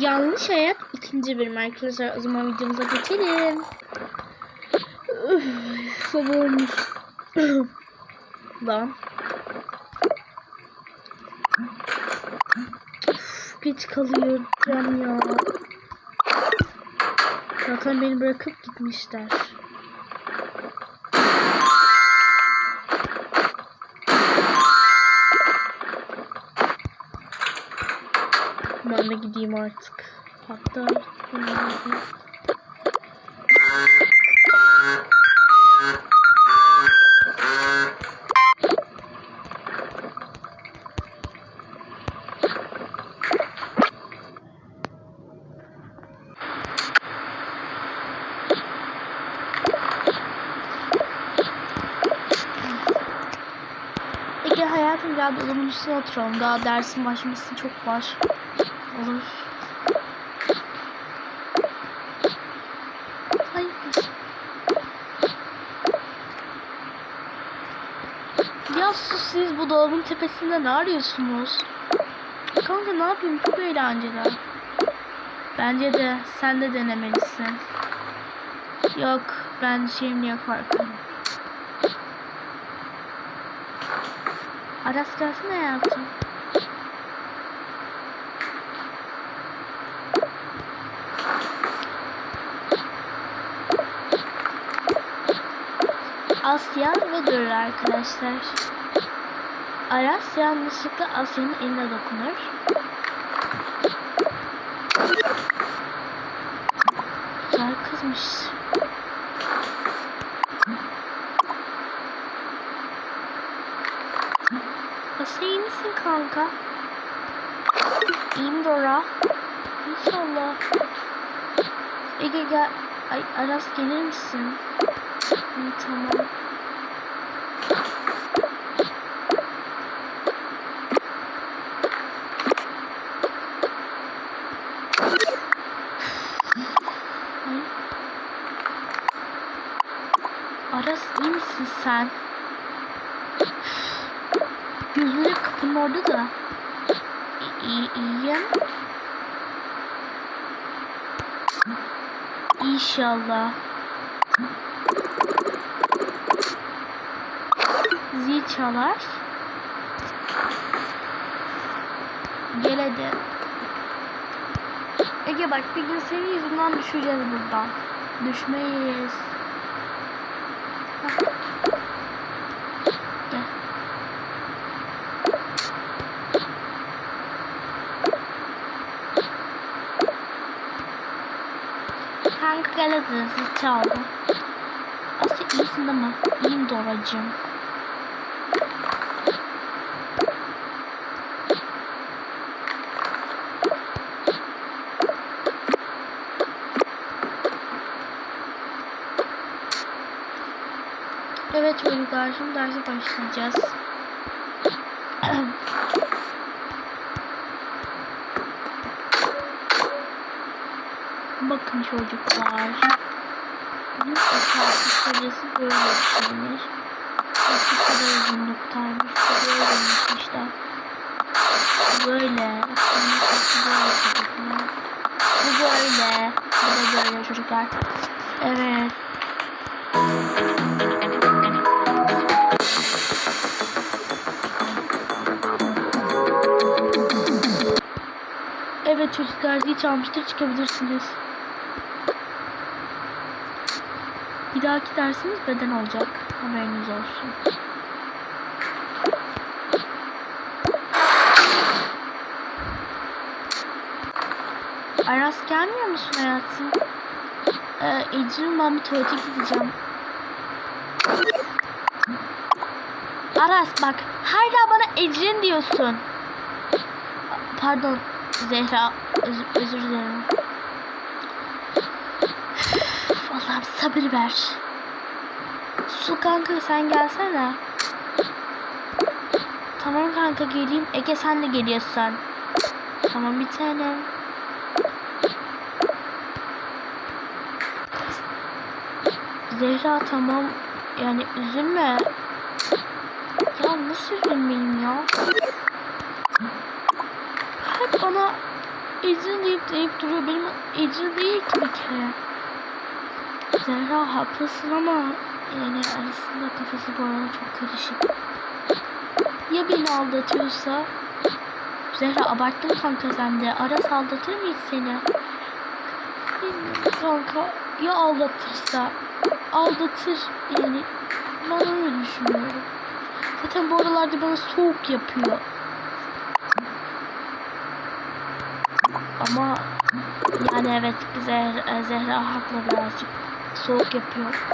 Yanlış hayat ikinci bölüm arkadaşlar. O zaman videomuza geçelim. Sabah olmuş. Lan. Geç kalıyorum ya. Zaten beni bırakıp gitmişler. Ben de gideyim artık. Hatta Ege hayatım dolabın üstüne oturalım. Daha dersin başlaması çok var. Olur. Ya siz bu dolabın tepesinde ne arıyorsunuz? Kanka ne yapayım çok eğlenceli. Bence de sen de denemelisin. Yok ben şeyim niye korkarım. Aras gelsene hayatım. Asya ve Duru arkadaşlar. Aras yanlışlıkla Asya'nın eline dokunur. Güzel kızmış. Asya iyi misin kanka? İyiyim Dora. İnşallah. Ege gel. Ay Aras gelir misin? İyi tamam. Ay. Aras iyi misin sen? Gözleri kapının orada da. İyi, iyiyim. İnşallah. Zil çalar. Gel hadi. Ege bak bir gün senin yüzünden düşeceğiz buradan. Düşmeyiz. Kanka gel hadi zil çaldı. Asya iyisin değil mi? İyiyim. Evet çocuklar şimdi derse başlayacağız. Bakın çocuklar. Bunun esası kocası böyle düşünmüş. Bu kadar uzunluktaymış. Böyle demişler. Böyle. Böyle. Bu böyle. Bu da böyle çocuklar. Evet. Evet çocuklar zil çalmıştır çıkabilirsiniz. Bir dahaki dersimiz beden olacak. Haberiniz olsun. Aras gelmiyor musun hayatım? Ee, Ecrin ben bir tuvalete gideceğim. Aras bak hala bana Ecrin diyorsun. Pardon Zehra özür, özür dilerim. Allah'ım sabır ver. Su kanka sen gelsene. Tamam kanka geleyim. Ege sen de geliyorsun. Tamam bir tanem. Zehra tamam. Yani üzülme. Ya nasıl üzülmeyeyim ya? Bana Ecrin deyip deyip duruyor. Benim Ecrin değil ki bir kere. Zehra haklısın ama yani arasında kafası bu arada çok karışık. Ya beni aldatıyorsa? Zehra abarttın kanka sen de. Aras aldatır mı hiç seni? Bilmiyorum kanka. Ya aldatırsa? Aldatır yani. Ben öyle düşünüyorum. Zaten bu aralarda bana soğuk yapıyor. Ama yani evet Zehra, Zehra haklı birazcık. Soğuk yapıyor.